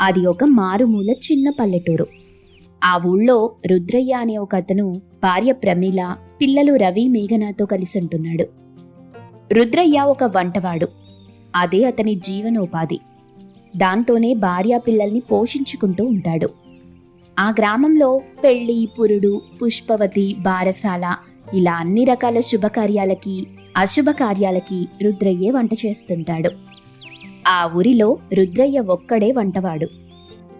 అది ఒక మారుమూల చిన్న పల్లెటూరు. ఆ ఊళ్ళో రుద్రయ్య అనే ఒక అతను భార్య ప్రమీల పిల్లలు రవి మేఘనాతో కలిసి ఉంటున్నాడు. రుద్రయ్య ఒక వంటవాడు. అదే అతని జీవనోపాధి. దాంతోనే భార్యా పిల్లల్ని పోషించుకుంటూ ఉంటాడు. ఆ గ్రామంలో పెళ్ళి పురుడు పుష్పవతి బారసాల ఇలా అన్ని రకాల శుభకార్యాలకి అశుభ కార్యాలకి రుద్రయ్యే వంట చేస్తుంటాడు. ఆ ఊరిలో రుద్రయ్య ఒక్కడే వంటవాడు.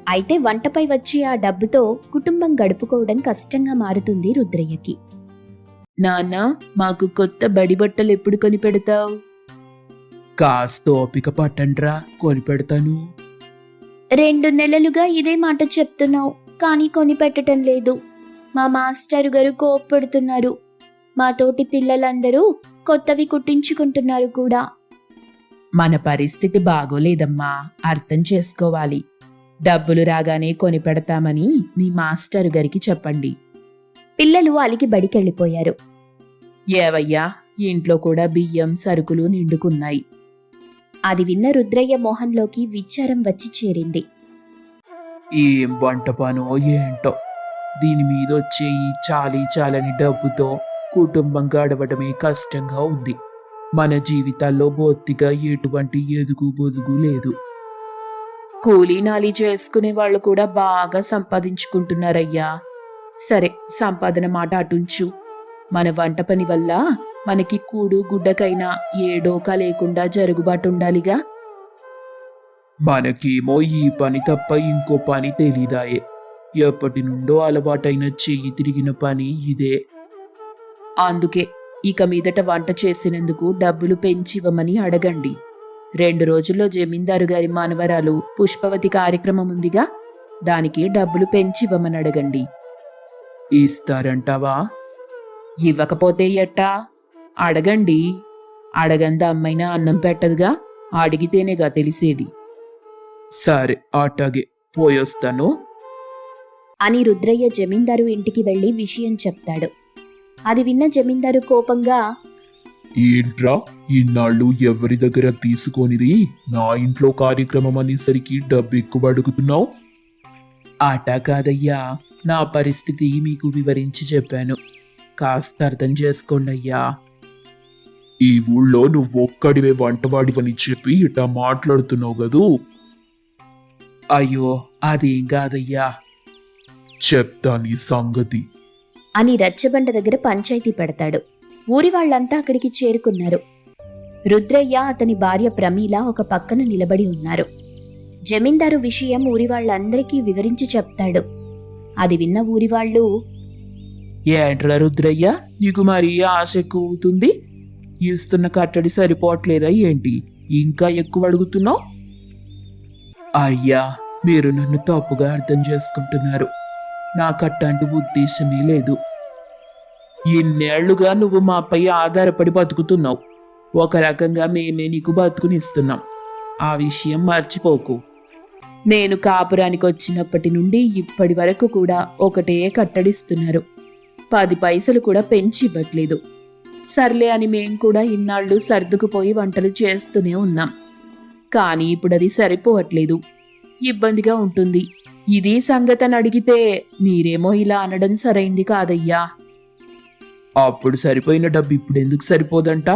అయితే వంటపై వచ్చే ఆ డబ్బుతో కుటుంబం గడుపుకోవడం కష్టంగా మారుతుంది రుద్రయ్యకి. నాన్న మాకు కొత్త బడి బట్టలు ఎప్పుడు కొని పెడతావు కాస్త ఓపిక పట్టండ్రా కొని పెడతాను రెండు నెలలుగా ఇదే మాట చెప్తున్నావు కానీ కొనిపెట్టడం లేదు. మా మాస్టర్ గారు కోప్పడుతున్నారు. మా తోటి పిల్లలందరూ కొత్తవి కుట్టించుకుంటున్నారు కూడా. మన పరిస్థితి బాగోలేదమ్మా. అర్థం చేసుకోవాలి. డబ్బులు రాగానే కొని పెడతామని మీ మాస్టర్ గారికి చెప్పండి. పిల్లలు అలిగి బడికెళ్ళిపోయారు. ఏవయ్యా ఇంట్లో కూడా బియ్యం సరుకులు నిండుకున్నాయి. అది విన్న రుద్రయ్య మోహన్లోకి విచారం వచ్చి చేరింది. ఏం వంట పనో ఏంటో? దీని మీద వచ్చే ఈ చాలీ చాలని డబ్బుతో కుటుంబం గడవడమే కష్టంగా ఉంది. మన జీవితాల్లో బొత్తిగా ఎటువంటి ఎదుగు బొదుగు లేదు. కూలీ నాలి చేసుకునే వాళ్ళు కూడా బాగా సంపాదించుకుంటున్నారయ్యా. సరే సంపాదన మాట అటుంచు. మన వంట పని వల్ల మనకి కూడు గుడ్డకైనా ఏ డోకా లేకుండా జరుగుబాటు ఉండాలిగా. మనకేమో ఈ పని తప్ప ఇంకో పని తెలీదాయే. ఎప్పటి నుండో అలవాటైన చెయ్యి తిరిగిన పని ఇదే. అందుకే ఇక మీదట వంట చేసినందుకు డబ్బులు పెంచివ్వమని అడగండి. రెండు రోజుల్లో జమీందారు గారి మానవరాలు పుష్పవతి కార్యక్రమం ఉందిగా? దానికి డబ్బులు పెంచివ్వమని అడగండి. ఇస్తారంటావా? ఇవ్వకపోతే ఎట్టా? అడగండి. అడగంద అమ్మైనా అన్నం పెట్టదుగా? అడిగితేనేగా తెలిసేది. సరే అటాగే పోయొస్తాను. అని రుద్రయ్య జమీందారు ఇంటికి వెళ్ళి విషయం చెప్తాడు. అది విన్న జమీందారు కోపంగా ఏంట్రా? ఇన్నాళ్ళు ఎవరి దగ్గర తీసుకొనిది? నా ఇంట్లో కార్యక్రమం అనేసరికి డబ్బు ఎక్కువ అడుగుతున్నావు? ఆట కాదయ్యా. నా పరిస్థితి మీకు వివరించి చెప్పాను. కాస్త అర్థం చేసుకోండి అయ్యా. ఈ ఊళ్ళో నువ్వు ఒక్కడివే వంటవాడివని చెప్పి ఇట్లా మాట్లాడుతున్నావు కదూ? అయ్యో అదేం కాదయ్యా. చెప్తా నీ సంగతి. అని రచ్చబండ దగ్గర పంచాయతీ పెడతాడు. ఊరి వాళ్ళంతా అక్కడికి చేరుకున్నారు. రుద్రయ్య అతని భార్య ప్రమీల ఒక పక్కన నిలబడి ఉన్నారు. జమీందారు విషయం ఊరి వాళ్ళందరికీ వివరించి చెప్తాడు. అది విన్న ఊరి వాళ్ళు ఏంట్రా రుద్రయ్య నీకు మరీ ఆశ ఎక్కువ అవుతుంది ఇస్తున్న కట్టడి సరిపోవట్లేదా ఏంటి? ఇంకా ఎక్కువ అడుగుతున్నావు? అయ్యా మీరు నన్ను తప్పుగా అర్థం చేసుకుంటున్నారు. నాకట్టంటి ఉద్దేశమే లేదు. ఇన్నేళ్ళుగా నువ్వు మాపై ఆధారపడి బతుకుతున్నావు. ఒక రకంగా మేమే నీకు బతుకునిస్తున్నాం. ఆ విషయం మర్చిపోకు. నేను కాపురానికి వచ్చినప్పటి నుండి ఇప్పటి వరకు కూడా ఒకటే కట్టడిస్తున్నారు. పది పైసలు కూడా పెంచి ఇవ్వట్లేదు. సర్లే అని మేం కూడా ఇన్నాళ్ళు సర్దుకుపోయి వంటలు చేస్తూనే ఉన్నాం. కానీ ఇప్పుడు అది సరిపోవట్లేదు. ఇబ్బందిగా ఉంటుంది. ఇది సంగతని అడిగితే మీరేమో ఇలా అనడం సరైంది కాదయ్యా. అప్పుడు సరిపోయిన డబ్బు ఇప్పుడు ఎందుకు సరిపోదంట?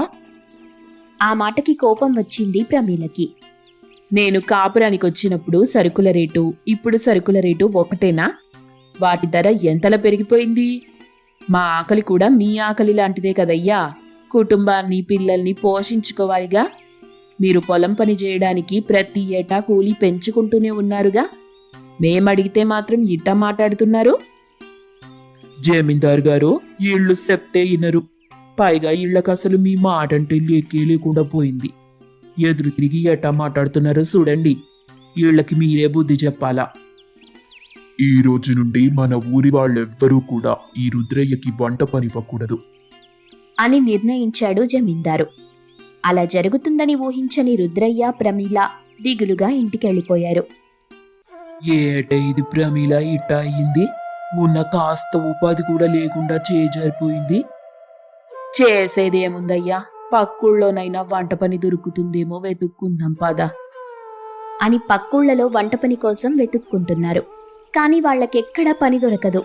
ఆ మాటకి కోపం వచ్చింది ప్రమీలకి. నేను కాపురానికి వచ్చినప్పుడు సరుకుల రేటు ఇప్పుడు సరుకుల రేటు ఒకటేనా? వాటి ధర ఎంతలా పెరిగిపోయింది? మా ఆకలి కూడా మీ ఆకలి లాంటిదే కదయ్యా. కుటుంబాన్ని పిల్లల్ని పోషించుకోవాలిగా. మీరు పొలం పని చేయడానికి ప్రతి ఏటా కూలీ పెంచుకుంటూనే ఉన్నారుగా. మేమడిగితే మాత్రం ఇట్టా మాట్లాడుతున్నారు? జమీందార్ గారు ఇళ్ళు చెప్తే ఇనరు. పైగా ఇళ్ళకి అసలు మీ మాట అంటే లేకే లేకుండా పోయింది. ఎదురు తిరిగి ఎట్టా మాట్లాడుతున్నారో చూడండి. వీళ్ళకి మీరే బుద్ధి చెప్పాలా? ఈ రోజు నుండి మన ఊరి వాళ్ళెవ్వరూ కూడా ఈ రుద్రయ్యకి వంట పనివ్వకూడదు. అని నిర్ణయించాడు జమీందారు. అలా జరుగుతుందని ఊహించని రుద్రయ్య ప్రమీల దిగులుగా ఇంటికెళ్ళిపోయారు. ఏట ఇది ప్రమీల ఇట్ట అయింది ఉన్న కాస్త ఉపాధి కూడా లేకుండా చేజారిపోయింది చేసేదేముందయ్యా పక్కుళ్ళోనైనా వంట పని దొరుకుతుందేమో వెతుక్కుందాం పద. అని పక్కుళ్ళలో వంట పని కోసం వెతుక్కుంటున్నారు. కానీ వాళ్ళకెక్కడా పని దొరకదు.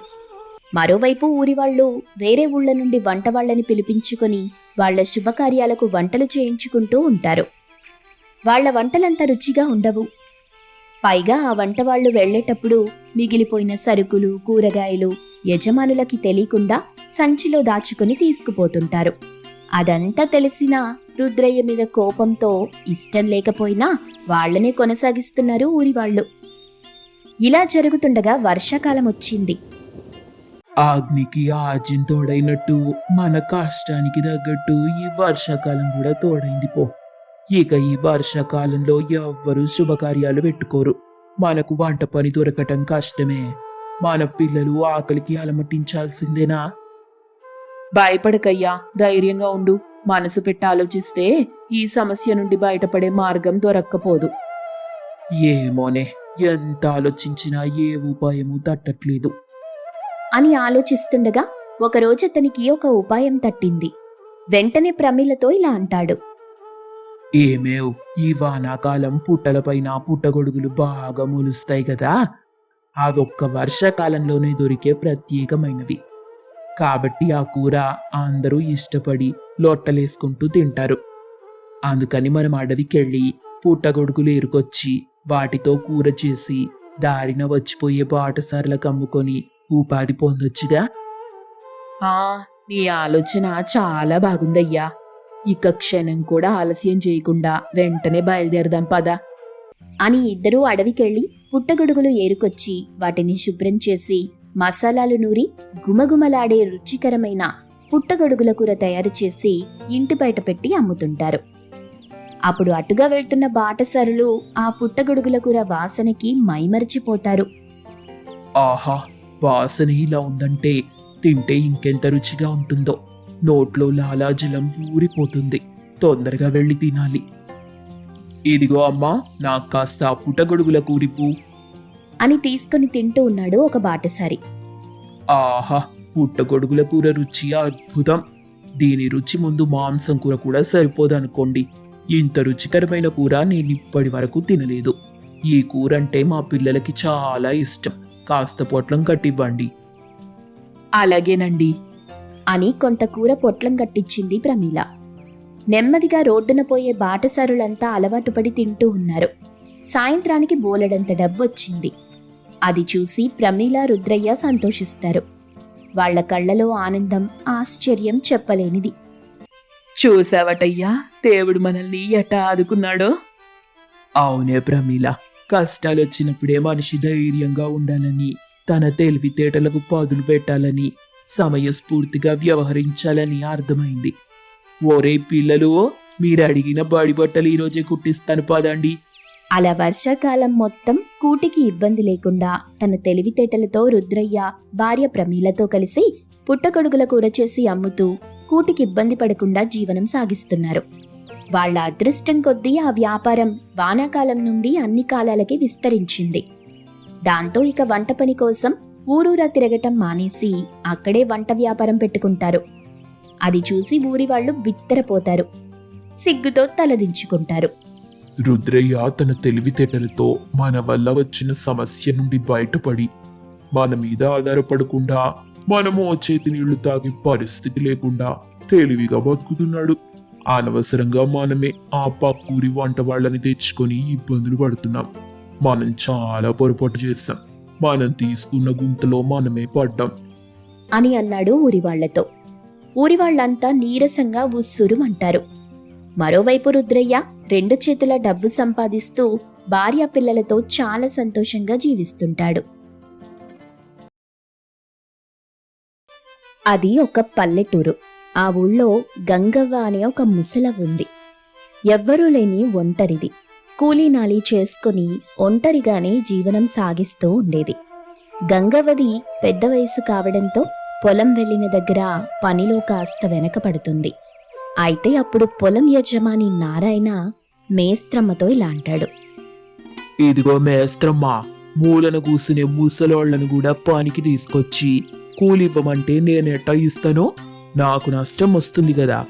మరోవైపు ఊరి వాళ్ళు వేరే ఊళ్ళ నుండి వంట వాళ్ళని పిలిపించుకొని వాళ్ళ శుభకార్యాలకు వంటలు చేయించుకుంటూ ఉంటారు. వాళ్ళ వంటలంత రుచిగా ఉండవు. పైగా ఆ వంట వాళ్ళు వెళ్ళేటప్పుడు మిగిలిపోయిన సరుకులు కూరగాయలు యజమానులకి తెలియకుండా సంచిలో దాచుకుని తీసుకుపోతుంటారు. అదంతా తెలిసిన రుద్రయ్య మీద కోపంతో ఇష్టం లేకపోయినా వాళ్ళనే కొనసాగిస్తున్నారు ఊరి వాళ్ళు ఇలా జరుగుతుండగా వర్షాకాలం వచ్చింది. అగ్నికి ఆజ్యం తోడైనట్టు మన కష్టానికి తగ్గట్టు ఈ వర్షాకాలం కూడా తోడైంది పో. ఇక ఈ వర్షాకాలంలో ఎవ్వరూ శుభకార్యాలు పెట్టుకోరు. మనకు వంట పని దొరకటం కష్టమే. మన పిల్లలు ఆకలికి అలమటించాల్సిందేనా? భయపడకయ్యా ధైర్యంగా ఉండు. మనసు పెట్టి ఆలోచిస్తే ఈ సమస్య నుండి బయటపడే మార్గం దొరక్కపోదు. ఏమోనే ఎంత ఆలోచించినా ఏ ఉపాయము తట్టట్లేదు. అని ఆలోచిస్తుండగా ఒకరోజు అతనికి ఒక ఉపాయం తట్టింది. వెంటనే ప్రమిలతో ఇలా అంటాడు. ఏమేవ్? ఈ వానాకాలం పుట్టలపైన పుట్టగొడుగులు బాగా మొలుస్తాయి కదా అదొక్క వర్షాకాలంలోనే దొరికే ప్రత్యేకమైనవి. కాబట్టి ఆ కూర అందరూ ఇష్టపడి లొట్టలేసుకుంటూ తింటారు. అందుకని మనం అడవికెళ్ళి పుట్టగొడుగులు ఎరుకొచ్చి వాటితో కూర చేసి దారిన వచ్చిపోయే బాటసార్లకు అమ్ముకొని ఉపాధి పొందొచ్చుగా? నీ ఆలోచన చాలా బాగుందయ్యా. ఇక క్షణం కూడా ఆలస్యం చేయకుండా వెంటనే బయలుదేరదాం పదా. అని ఇద్దరూ అడవికెళ్ళి పుట్టగొడుగులు ఏరుకొచ్చి వాటిని శుభ్రం చేసి మసాలాలు నూరి గుమగుమలాడే రుచికరమైన పుట్టగొడుగుల కూర తయారు చేసి ఇంటి బయట పెట్టి అమ్ముతుంటారు. అప్పుడు అటుగా వెళ్తున్న బాటసారులు ఆ పుట్టగొడుగుల కూర వాసనకి మైమరిచిపోతారు. ఆహా వాసన ఇలా ఉందంటే తింటే ఇంకెంత రుచిగా ఉంటుందో. నోట్లో లాలాజలం ఊరిపోతుంది. తొందరగా వెళ్ళి తినాలి. ఇదిగో అమ్మా నాకు కాస్త పుట్టగొడుగుల కూరిపు అని తీసుకొని తింటూ ఉన్నాడు ఒక బాటసారి. ఆహా పుట్టగొడుగుల కూర రుచి అద్భుతం. దీని రుచి ముందు మాంసం కూర కూడా సరిపోదనుకోండి. ఇంత రుచికరమైన కూర నేను ఇప్పటి వరకు తినలేదు. ఈ కూర అంటే మా పిల్లలకి చాలా ఇష్టం. కాస్త పొట్లం కట్టివ్వండి. అలాగేనండి. అని కొంత కూర పొట్లం కట్టించింది ప్రమీల. నెమ్మదిగా రోడ్డున పోయే బాటసారులంతా అలవాటు పడి తింటూ ఉన్నారు. సాయంత్రానికి బోలెడంత డబ్బొచ్చింది. అది చూసి ప్రమీల రుద్రయ్య సంతోషిస్తారు. వాళ్ళ కళ్ళలో ఆనందం ఆశ్చర్యం చెప్పలేనిది. చూసావటయ్యా దేవుడు మనల్ని ఎట్టా ఆదుకున్నాడో? అవునే ప్రమీల కష్టాలు వచ్చినప్పుడే మనిషి ధైర్యంగా ఉండాలని తన తెలివితేటలకు పదులు పెట్టాలని సమయస్ఫూర్తిగా వ్యవహరించాలని అర్థమైంది. ఓరే పిల్లలు మీరు అడిగిన బడి బట్టలు ఈరోజే కుట్టిస్తాను పదండి. అలా వర్షాకాలం మొత్తం కూటికి ఇబ్బంది లేకుండా తన తెలివితేటలతో రుద్రయ్య భార్య ప్రమీలతో కలిసి పుట్టగొడుగుల కూర చేసి అమ్ముతూ కూటికి ఇబ్బంది పడకుండా జీవనం సాగిస్తున్నారు. వాళ్ళ అదృష్టం కొద్దీ ఆ వ్యాపారం వానాకాలం నుండి అన్ని కాలాలకి విస్తరించింది. దాంతో ఇక వంట పని కోసం ఊరూరా తిరగటం మానేసి అక్కడే వంట వ్యాపారం పెట్టుకుంటారు. అది చూసి ఊరి వాళ్ళు బిత్తరపోతారు. సిగ్గుతో తలదించుకుంటారు. రుద్రయ్య తన తెలివితేటలతో మన వల్ల వచ్చిన సమస్య నుండి బయటపడి మన మీద ఆధారపడకుండా మనము చేతి నీళ్ళు తాగే పరిస్థితి లేకుండా తెలివిగా బతుకుతున్నాడు. అనవసరంగా మనమే ఆ పక్కూరి వంట వాళ్ళని తెచ్చుకొని ఇబ్బందులు పడుతున్నాం. మనం చాలా పొరపాటు చేస్తాం మనం తీసుకున్న గుంతలో మనమే పడ్డాం. అని అన్నాడు ఊరివాళ్ళతో. ఊరివాళ్ళంతా నీరసంగా ఉస్సురుమంటారు. మరోవైపు రుద్రయ్య రెండు చేతుల డబ్బు సంపాదిస్తూ భార్య పిల్లలతో చాలా సంతోషంగా జీవిస్తుంటాడు. అది ఒక పల్లెటూరు. ఆ ఊళ్ళో గంగవ్వ అనే ఒక ముసలవ ఉంది ఎవ్వరూ లేని ఒంటరిది. కూలీనాలి చేసుకుని ఒంటరిగానే జీవనం సాగిస్తూ ఉండేది. గంగవది పెద్ద వయసు కావడంతో పొలం వెళ్ళిన దగ్గర పనిలో కాస్త వెనకపడుతుంది అయితే అప్పుడు పొలం యజమాని నారాయణ మేస్త్రమ్మతో ఇలా అంటాడు. ఇదిగో మేస్త్రమ్మా మూలన కూసునే ముసలోళ్ళను కూడా పనికి తీసుకొచ్చి కూలివ్వమంటే నేనెట్టా ఇస్తానో? నాకు నష్టం వస్తుంది కదా.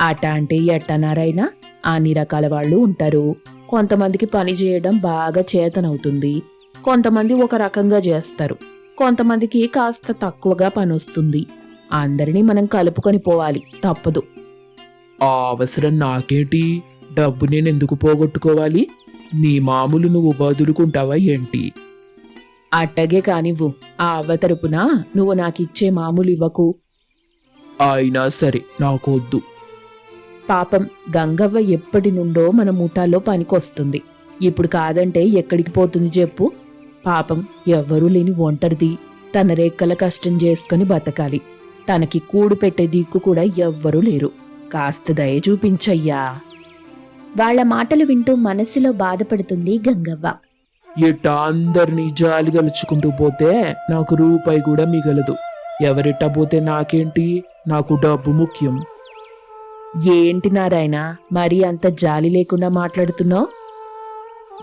అట అంటే ఎట్టనారైనా అన్ని రకాల వాళ్ళు ఉంటారు. కొంతమందికి పని చేయడం బాగా చేతనవుతుంది. కొంతమంది ఒక రకంగా చేస్తారు. కొంతమందికి కాస్త తక్కువగా పని వస్తుంది అందరినీ మనం కలుపుకొని పోవాలి. తప్పదు. ఆ అవసరం నాకేంటి? డబ్బు నేను ఎందుకు పోగొట్టుకోవాలి? నీ మామూలు నువ్వు వదులుకుంటావా ఏంటి? అట్టగే కానివ్వు. ఆ అవ్వ తరపున నువ్వు నాకిచ్చే మామూలు ఇవ్వకు. అయినా సరే నాకొద్దు. పాపం గంగవ్వ ఎప్పటి నుండో మన ముఠాలో పనికొస్తుంది. ఇప్పుడు కాదంటే ఎక్కడికి పోతుంది చెప్పు. పాపం ఎవ్వరూ లేని ఒంటరిది తన రేక్కల కష్టం చేసుకుని బతకాలి. తనకి కూడు పెట్టే దిక్కు కూడా ఎవ్వరూ లేరు. కాస్త దయ చూపించయ్యా. వాళ్ళ మాటలు వింటూ మనసులో బాధపడుతుంది గంగవ్వ. ఇట్టా అందరినీ జాలి గలుచుకుంటూ పోతే నాకు రూపాయి కూడా మిగలదు. ఎవరిట్టా పోతే నాకేంటి? నాకు డబ్బు ముఖ్యం. ఏంటి నారాయణ మరీ అంత జాలి లేకుండా మాట్లాడుతున్నావు?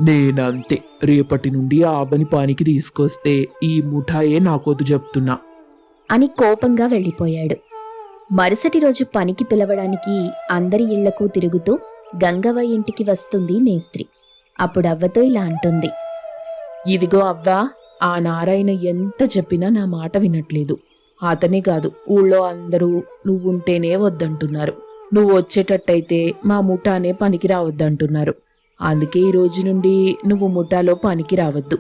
నేనంతే. రేపటి నుండి ఆబని పనికి తీసుకొస్తే ఈ ముఠాయే నాకొద్దు చెప్తున్నా. అని కోపంగా వెళ్ళిపోయాడు. మరుసటి రోజు పనికి పిలవడానికి అందరి ఇళ్ళకు తిరుగుతూ గంగవ్వ ఇంటికి వస్తుంది మేస్త్రి. అప్పుడు అవ్వతో ఇలా అంటుంది. ఇదిగో అవ్వా ఆ నారాయణ ఎంత చెప్పినా నా మాట వినట్లేదు. అతనే కాదు ఊళ్ళో అందరూ నువ్వుంటేనే వద్దంటున్నారు. నువ్వు వచ్చేటట్టయితే మా ముఠానే పనికి రావద్దంటున్నారు. అందుకే ఈ రోజు నుండి నువ్వు ముఠాలో పనికి రావద్దు.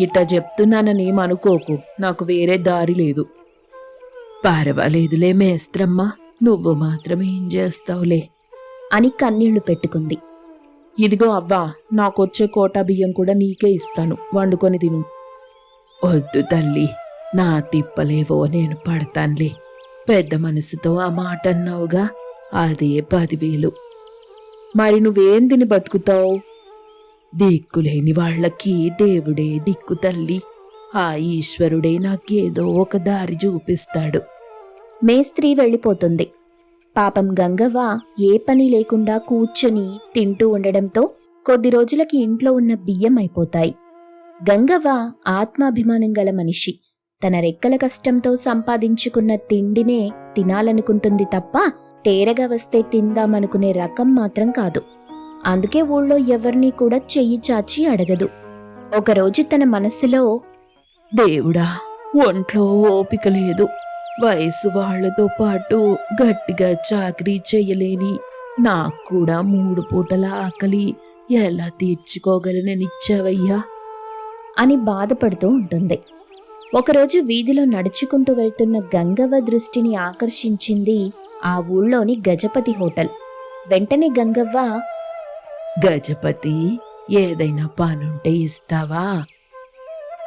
ఇట్టా చెప్తున్నానని అనుకోకు నాకు వేరే దారి లేదు. పర్వాలేదులే మేస్త్రమ్మ. నువ్వు మాత్రం ఏం చేస్తావులే? అని కన్నీళ్ళు పెట్టుకుంది. ఇదిగో అవ్వా నాకొచ్చే కోటా బియ్యం కూడా నీకే ఇస్తాను. వండుకొని తిను. వద్దు తల్లి నా తిప్పలేవో నేను పడతానులే. పెద్ద మనసుతో ఆ మాట అన్నావుగా అదే పదివేలు. మరి నువ్వేం తిని బతుకుతావు? దిక్కులేని వాళ్ళకి దేవుడే దిక్కు తల్లి. ఆ ఈశ్వరుడే నాకేదో ఒక దారి చూపిస్తాడు. మేస్త్రీ వెళ్ళిపోతుంది. పాపం గంగవ్వ ఏ పని లేకుండా కూర్చొని తింటూ ఉండడంతో కొద్ది రోజులకి ఇంట్లో ఉన్న బియ్యం అయిపోతాయి. గంగవ్వ ఆత్మాభిమానం గల మనిషి. తన రెక్కల కష్టంతో సంపాదించుకున్న తిండినే తినాలనుకుంటుంది తప్ప తేరగా వస్తే తిందామనుకునే రకం మాత్రం కాదు. అందుకే ఊళ్ళో ఎవరినీ కూడా చెయ్యి చాచి అడగదు. ఒకరోజు తన మనస్సులో దేవుడా ఒంట్లో ఓపిక లేదు. వయసు వాళ్ళతో పాటు గట్టిగా చాకరీ చేయలేని నాకు కూడా మూడు పూటల ఆకలి. ఎలా తీర్చుకోగలననిచ్చావయ్యా? అని బాధపడుతూ ఉంటుంది. ఒకరోజు వీధిలో నడుచుకుంటూ వెళ్తున్న గంగవ్వ దృష్టిని ఆకర్షించింది ఆ ఊళ్ళోని గజపతి హోటల్. వెంటనే గంగవ్వ గజపతి ఏదైనా పనుంటే ఇస్తావా?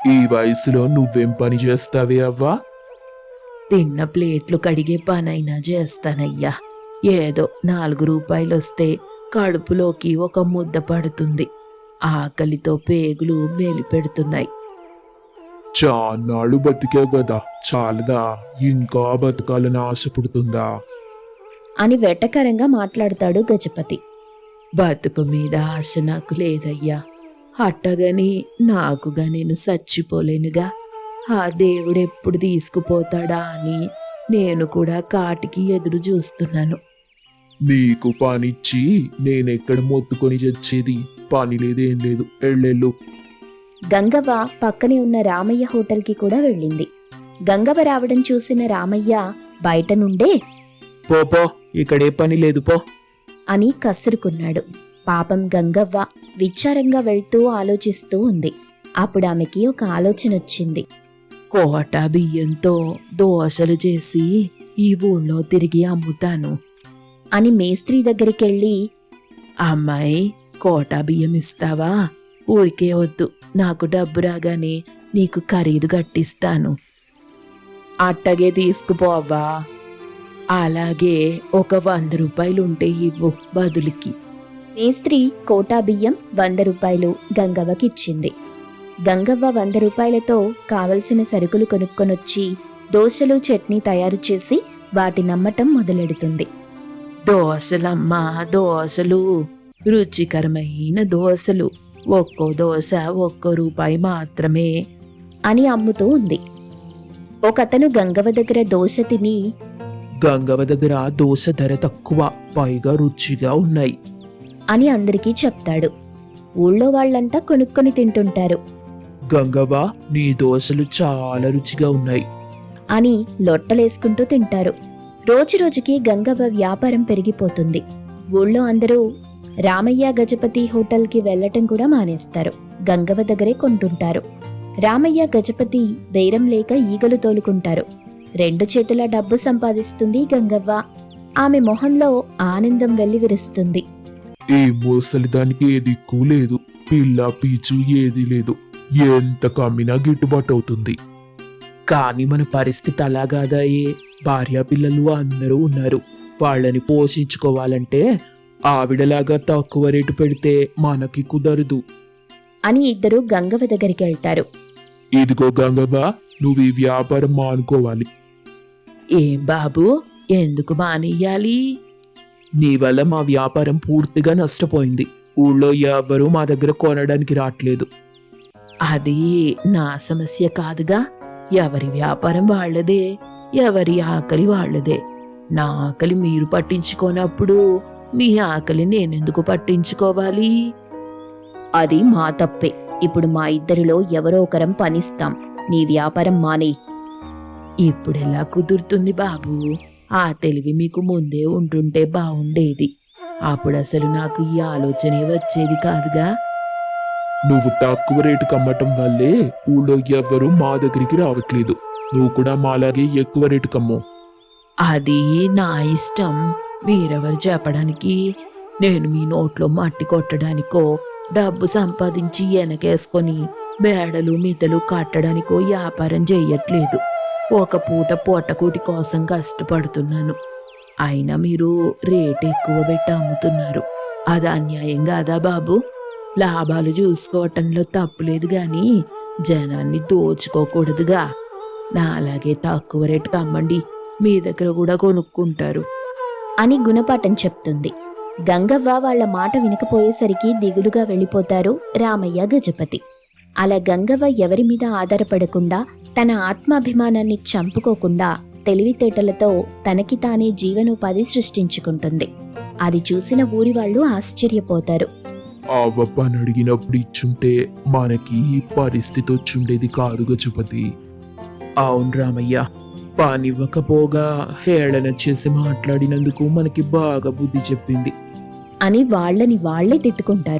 ఈ వయసులో నువ్వేం పని చేస్తావే అవ్వా? తిన్న ప్లేట్లు కడిగే పనైనా చేస్తానయ్యా. ఏదో నాలుగు రూపాయలు వస్తే కడుపులోకి ఒక ముద్ద పడుతుంది. ఆకలితో పేగులు మేలిపెడుతున్నాయి చాన్నాళ్ళు బతికావు కదా చాలదా? ఇంకా బతకాలని ఆశ పుడుతుందా అని వెటకరంగా మాట్లాడతాడు గజపతి. బతుకు మీద ఆశ నాకు లేదయ్యా. అట్టగని నాకుగా నేను చచ్చిపోలేనుగా ఆ దేవుడెప్పుడు తీసుకుపోతాడా అని నేను కూడా కాటికి ఎదురు చూస్తున్నాను. నీకు పనిచ్చి నేనెక్కడ మొత్తుకొని చచ్చేది? పని లేదేం లేదు. ఎళ్ళెళ్ళు గంగవ్వ పక్కనే ఉన్న రామయ్య హోటల్కి కూడా వెళ్ళింది. గంగవ్వ రావడం చూసిన రామయ్య బయట నుండే పో పో ఇక్కడే పని లేదు పో. అని కసురుకున్నాడు. పాపం గంగవ్వ విచారంగా వెళ్తూ ఆలోచిస్తూ ఉంది. అప్పుడు ఆమెకి ఒక ఆలోచన వచ్చింది. కోట బియ్యంతో దోశలు చేసి ఈ ఊళ్ళో తిరిగి అమ్ముతాను. అని మేస్త్రి దగ్గరికెళ్ళి అమ్మాయి కోట బియ్యం ఇస్తావా? ఊరికే వద్దు నాకు డబ్బు రాగానే నీకు ఖరీదు కట్టిస్తాను. అట్టగే తీసుకుపోవా అలాగే ఒక వంద రూపాయలు ఉంటే ఇవ్వు బదులుకి. మేస్త్రి కోటా బియ్యం వంద రూపాయలు గంగవ్వకిచ్చింది. గంగవ్వ వంద రూపాయలతో కావలసిన సరుకులు కొనుక్కొనొచ్చి దోశలు చట్నీ తయారు చేసి వాటి నమ్మటం మొదలెడుతుంది. దోశలమ్మా దోశలు. రుచికరమైన దోశలు. ఒక్కో దోశ ఒక్కో రూపాయి మాత్రమే. అని అమ్ముతూ ఉంది. ఒకతను గంగవ్వ దగ్గర దోశ తిని గంగవ దగ్గర దోశ ధర తక్కువ పైగా రుచిగా ఉన్నాయి. అని అందరికీ చెప్తాడు. ఊళ్ళో వాళ్ళంతా కొనుక్కొని తింటుంటారు. గంగవ్వ నీ దోశలు చాలా రుచిగా ఉన్నాయి. అని లొట్టలేసుకుంటూ తింటారు. రోజురోజుకి గంగవ్వ వ్యాపారం పెరిగిపోతుంది. ఊళ్ళో అందరూ రామయ్య గజపతి హోటల్కి వెళ్ళటం కూడా మానేస్తారు. గంగవ్వ దగ్గరే కొంటుంటారు. రామయ్య గజపతి బేరం లేక ఈగలు తోలుకుంటారు. రెండు చేతుల డబ్బు సంపాదిస్తుంది గంగవ్వ. ఆమె మొహంలో ఆనందం వెల్లివిరుస్తుంది. ఈ ముసలి దానికి ఏ దిక్కు లేదు పిల్ల పీచు ఏది లేదు ఎంత కమ్మినా గిట్టుబాటు అవుతుంది కానీ మన పరిస్థితి అలాగాదాయే భార్యా పిల్లలు అందరూ ఉన్నారు. వాళ్ళని పోషించుకోవాలంటే ఆవిడలాగా తక్కువ రేటు పెడితే మనకి కుదరదు. అని ఇద్దరు గంగవ్వ దగ్గరికి వెళ్తారు. ఇదిగో గంగవ్వ నువ్వు ఈ వ్యాపారం మానుకోవాలి. ఏం బాబు? ఎందుకు మానేయాలి? నీ వల్ల మా వ్యాపారం పూర్తిగా నష్టపోయింది. ఊళ్ళో ఎవ్వరూ మా దగ్గర కొనడానికి రావట్లేదు అది నా సమస్య కాదుగా. ఎవరి వ్యాపారం వాళ్ళదే ఎవరి ఆకలి వాళ్ళదే. నా ఆకలి మీరు పట్టించుకోనప్పుడు మీ ఆకలి నేనెందుకు పట్టించుకోవాలి? అది మా తప్పే. ఇప్పుడు మా ఇద్దరిలో ఎవరో ఒకరం పనిస్తాం. నీ వ్యాపారం మానేయ్. ఇప్పుడెలా కుదురుతుంది బాబు? ఆ తెలివి మీకు ముందే ఉంటుంటే బాగుండేది అప్పుడు అసలు నాకు ఈ ఆలోచనే వచ్చేది కాదుగా? నువ్వు తక్కువ రేటుకి అమ్మటం వల్లే ఊళ్ళో ఎవ్వరూ మా దగ్గరికి రావట్లేదు. నువ్వు కూడా మాలాగే ఎక్కువ రేటుకి అమ్ము అది నా ఇష్టం. మీరెవరు చెప్పడానికి? నేను మీ నోట్లో మట్టి కొట్టడానికో డబ్బు సంపాదించి వెనకేసుకొని బేడలు మితలు కట్టడానికో వ్యాపారం చేయట్లేదు ఒక పూట పొట్టకూటి కోసం కష్టపడుతున్నాను. అయినా మీరు రేట్ ఎక్కువ పెట్టి అమ్ముతున్నారు. అది అన్యాయం కాదా బాబు? లాభాలు చూసుకోవటంలో తప్పులేదు కానీ జనాన్ని దోచుకోకూడదుగా. నా అలాగే తక్కువ రేటుకి అమ్మండి. మీ దగ్గర కూడా కొనుక్కుంటారు. అని గుణపాఠం చెప్తుంది. గంగవ్వ వాళ్ళ మాట వినకపోయేసరికి దిగులుగా వెళ్ళిపోతారు రామయ్య గజపతి. అలా గంగవ్వ ఎవరి మీద ఆధారపడకుండా తన ఆత్మాభిమానాన్ని చంపుకోకుండా తెలివితేటలతో తనకి తానే జీవనోపాధి సృష్టించుకుంటుంది. అది చూసిన ఊరి వాళ్ళు ఆశ్చర్యపోతారు. అవ్వ పని అడిగినప్పుడు ఇచ్చుంటే మనకి ఈ పరిస్థితి వచ్చుండేది కాదు గజపతి. అవును రామయ్య పానివ్వకపోగా హేళన చేసి మాట్లాడినందుకు మనకి బాగా బుద్ధి చెప్పింది. అని వాళ్ళని వాళ్ళే తిట్టుకుంటారు.